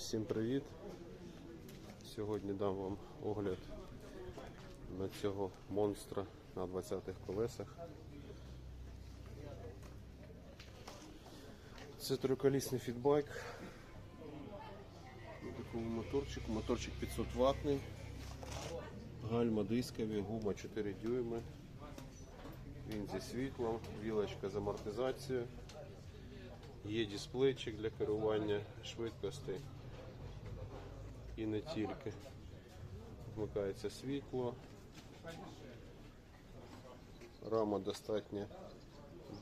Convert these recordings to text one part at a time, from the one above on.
Всім привіт! Сьогодні дам вам огляд на цього монстра на 20-х колесах. Це триколісний фідбайк. На такому моторчику. Моторчик 500 ватний. Гальма дискові, гума 4 дюйми. Він зі світлом, вілочка з амортизацією. Є дисплейчик для керування швидкостей і не тільки. Вмикається світло. Рама достатньо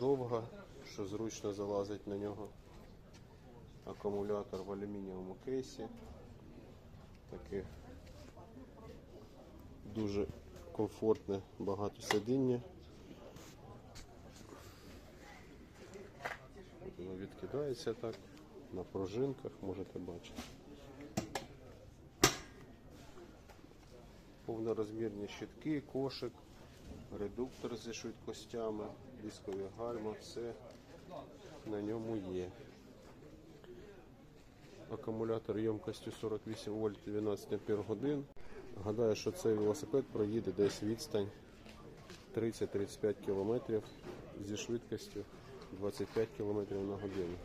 довга, що зручно залазить на нього. Акумулятор в алюмінієвому кейсі. Таке дуже комфортне багато сидіння. Воно відкидається так на пружинках, можете бачити. Повнорозмірні щитки, кошик, редуктор зі швидкостями, дискові гальма, все на ньому є. Акумулятор ємкостю 48 вольт 12 ампер годин. Гадаю, що цей велосипед проїде десь відстань 30-35 км зі швидкістю 25 км на годину.